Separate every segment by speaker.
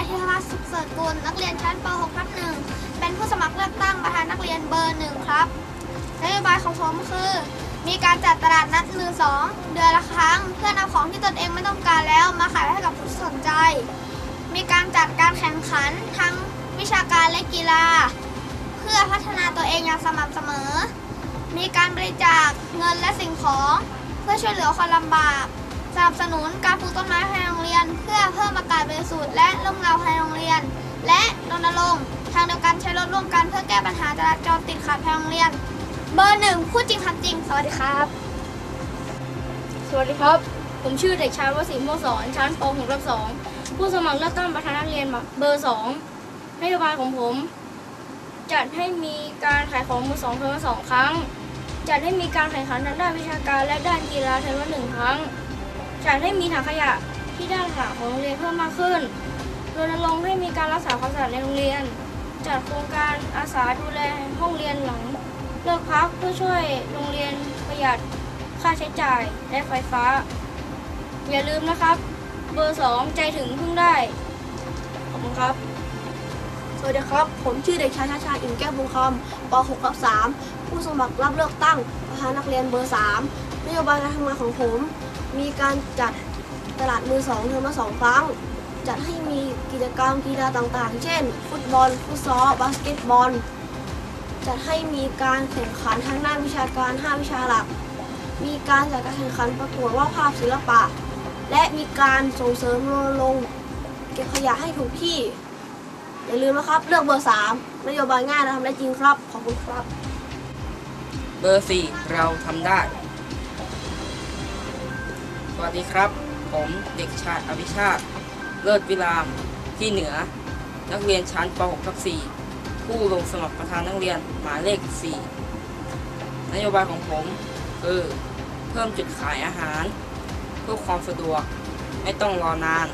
Speaker 1: ายธีรพัฒน์สุข
Speaker 2: เส
Speaker 1: ริฐกุลนักเรียนชั้นป .6 ทั
Speaker 2: บ
Speaker 1: หนึ่งเป็นผู้สมัครเลื
Speaker 2: อกตั้งประ
Speaker 1: ธานนักเรียนเบอร์
Speaker 2: หนึ่งครับนโยบายของผมคือ มีการจัดตลาดนัดมือสองเดือนละครั้ง เพื่อนำของที่ตนเองไม่ต้องการแล้วมาขายให้กับผู้สนใจ มีการจัดการแข่งขันทั้งวิชาการและกีฬา เพื่อพัฒนาตัวเองอย่างสม่ำเสมอ มีการบริจาคเงินและสิ่งของ เพื่อช่วยเหลือคนลำบาก สนับสนุนการปลูกต้นไม้ภายในโรงเรียน เพื่อเพิ่มอากาศบริสุทธิ์และร่มเงาภายในโรงเรียน และรณรงค์ทางเดียวกันใช้รถร่วมกันเพื่อแก้ปัญหาจราจรติดขัดภายในโรงเรียน เบอร์หนึ่งพูดจริงทำจริง สวัสดีครับ
Speaker 3: สวัสดีครับ ผมชื่อเด็กชายวสินโมสอนชั้นป .6 รับ2ผู้สมัครเลือกตั้งประธานนักเรียนเบอร์2นโยบายของผม จัดให้มีการขายของมือสองเทอมสองครั้ง จัดให้มีการแข่งขันทางด้านวิชาการและด้านกีฬาเทอมละหนึ่งครั้ง จัดให้มีถังขยะที่ด้านหลังของโรงเรียนเพิ่มมากขึ้นรณรงค์ให้มีการรักษาความสะอาดในโรงเรียน จัดโครงการอาสาดูแลห้องเรียนหลังเลิกพักเพื่อช่วยโรงเรียนประหยัดค่าใช้จ่ายและไฟฟ้า อย่าลืมนะครับ เบอร์สองใจถึงพึ่งได้ ขอบคุณครับ
Speaker 4: สวัสดีครับ ผมชื่อเด็กชายชาชาอิ่มแก้วบุญคำป .6 รับ 3 ผู้สมัครรับเลือกตั้งประธานนักเรียนเบอร์ 3 นโยบายการทำงานของผม มีการจัดตลาดมือสองเทอมละสองครั้ง จัดให้มีกิจกรรมกีฬาต่างๆ เช่น ฟุตบอล ฟุตซอล บาสเกตบอล จัดให้มีการแข่งขันทางด้านวิชาการ 5 วิชาหลัก มีการจัดการแข่งขันประกวดวาดภาพศิลปะ และมีการส่งเสริมรณรงค์เก็บขยะให้ถูกที่ อย่าลืมนะครับ เลือกเบอร์ 3 นโยบายง่ายและทำได้จริงครับ ขอบคุณครับ
Speaker 5: เบอร์ 4 เราทำได้ วัสดีครับ ผมเด็กชายอภิชาติ เลิศวิราม ที่เหนือ นักเรียนชั้นป .6 ทับ4ผู้ลงสมัครประธานนักเรียนหมายเลข 4 นโยบายของผมคือเพิ่มจุดขายอาหาร เพื่อความสะดวกไม่ต้องรอนาน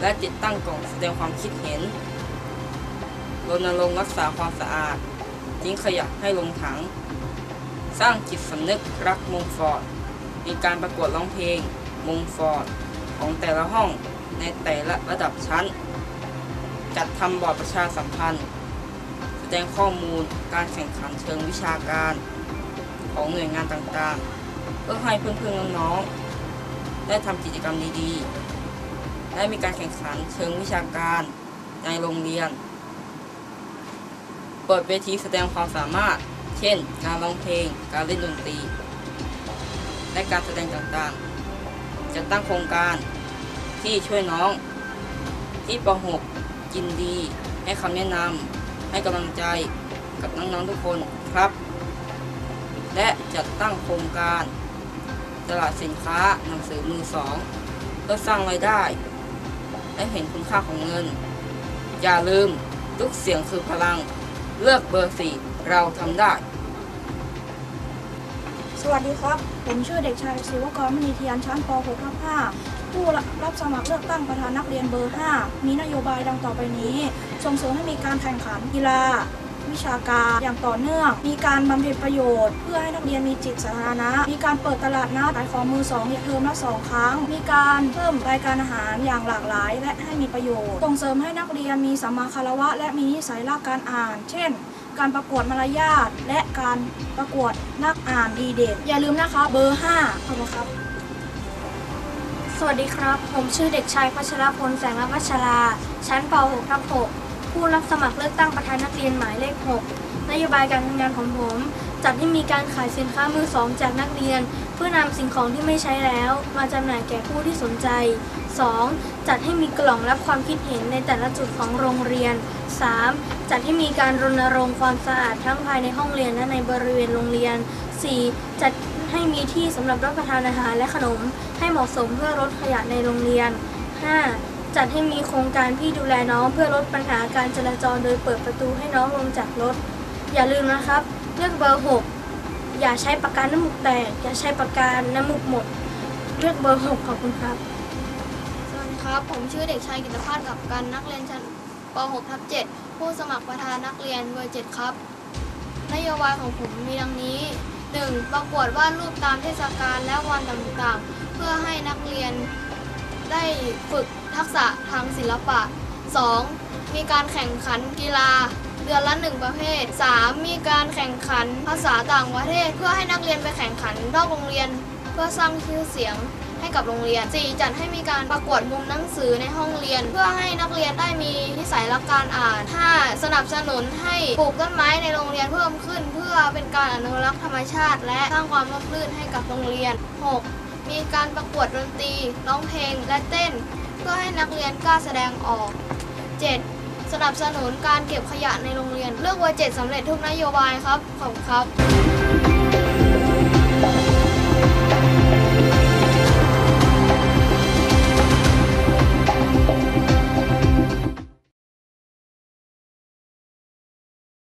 Speaker 5: และติดตั้งกล่องแสดงความคิดเห็นรณรงค์รักษาความสะอาดทิ้งขยะให้ลงถัง สร้างจิตสำนึกรักมงฟอร์ด มีการประกวดร้องเพลงมงฟอร์ดของแต่ละห้องในแต่ละระดับชั้น จัดทำบอร์ดประชาสัมพันธ์ แสดงข้อมูลการแข่งขันเชิงวิชาการของหน่วยงานต่างๆ เพื่อให้เพื่อนๆน้องๆได้ทำกิจกรรมดีๆ และมีการแข่งขันเชิงวิชาการในโรงเรียน เปิดเวทีแสดงความสามารถ เช่น การร้องเพลง การเล่นดนตรี และการแสดงต่างๆ จะตั้งโครงการที่ช่วยน้อง ที่ป .6 กินดี ให้คำแนะนำให้กำลังใจกับน้องๆทุกคนครับ และจัดตั้งโครงการตลาดสินค้าหนังสือมือสองเพื่อสร้างรายได้ และเห็นคุณค่าของเงิน อย่าลืมทุกเสียงคือพลัง เลือกเบอร์สี่เราทำได้
Speaker 6: สวัสดีครับ ผมชื่อเด็กชายศิวกรมณีเทียนชั้นป .6 ทับ5ผู้รับสมัครเลือกตั้งประธานนักเรียนเบอร์ 5 มีนโยบายดังต่อไปนี้ ส่งเสริมให้มีการแข่งขันกีฬา วิชาการอย่างต่อเนื่อง มีการบำเพ็ญประโยชน์ เพื่อให้นักเรียนมีจิตสาธารณะ มีการเปิดตลาดนัดขายของมือสองเทอมละสองครั้ง มีการเพิ่มรายการอาหารอย่างหลากหลาย และให้มีประโยชน์ ส่งเสริมให้นักเรียนมีสัมมาคารวะ และมีนิสัยรักการอ่าน เช่น การประกวดมารยาทและการประกวดนักอ่านดีเด่นอย่าลืมนะคะเบอร์5ขอบคุณครับ
Speaker 3: สวัสดีครับ ผมชื่อเด็กชายพัชรพลแสงรัวัชรา ชั้นป .6 ทับ6ผู้รับสมัครเลือกตั้งประธานนักเรียนหมายเลข 6 นโยบายการทำงานของผม จัดให้มีการขายสินค้ามือสองจากนักเรียน เพื่อนำสิ่งของที่ไม่ใช้แล้ว มาจำหน่ายแก่ผู้ที่สนใจ 2. จัดให้มีกล่องรับความคิดเห็นในแต่ละจุดของโรงเรียน 3. จัดให้มีการรณรงค์ความสะอาดทั้งภายในห้องเรียนและในบริเวณโรงเรียน 4. จัดให้มีที่สำหรับรับประทานอาหารและขนม ให้เหมาะสมเพื่อลดขยะในโรงเรียน 5. จัดให้มีโครงการพี่ดูแลน้องเพื่อลดปัญหาการจราจรโดยเปิดประตูให้น้องลงจากรถ อย่าลืมนะครับ เลือกเบอร์ 6 อย่าใช้ปากกาน้ำมูกแตก อย่าใช้ปากกาน้ำมูกหมด เลือกเบอร์ 6 ขอบคุณครับ
Speaker 2: สวัสดีครับ ผมชื่อเด็กชายกิตภาสกับการนักเรียนชั้นป .6 ทับ 7 ผู้สมัครประธานนักเรียนเบอร์ 7 ครับ นโยบายของผมมีดังนี้ 1. ประกวดวาดรูปตามเทศกาลและวันต่างๆ เพื่อให้นักเรียนได้ฝึกทักษะทางศิลปะ 2. มีการแข่งขันกีฬา เดือนละหนึ่งประเภท 3. มีการแข่งขันภาษาต่างประเทศ เพื่อให้นักเรียนไปแข่งขันนอกโรงเรียน เพื่อสร้างชื่อเสียงให้กับโรงเรียน 4. จัดให้มีการประกวดมุมหนังสือในห้องเรียน เพื่อให้นักเรียนได้มีนิสัยรักการอ่าน 5. สนับสนุนให้ปลูกต้นไม้ในโรงเรียนเพิ่มขึ้น เพื่อเป็นการอนุรักษ์ธรรมชาติ และสร้างความร่มรื่นให้กับโรงเรียน 6. มีการประกวดดนตรีร้องเพลงและเต้น เพื่อให้นักเรียนกล้าแสดงออก 7. สนับสนุนการเก็บขยะในโรงเรียน เลือกไว้7สำเร็จทุกนโยบายครับ ขอบคุณครับ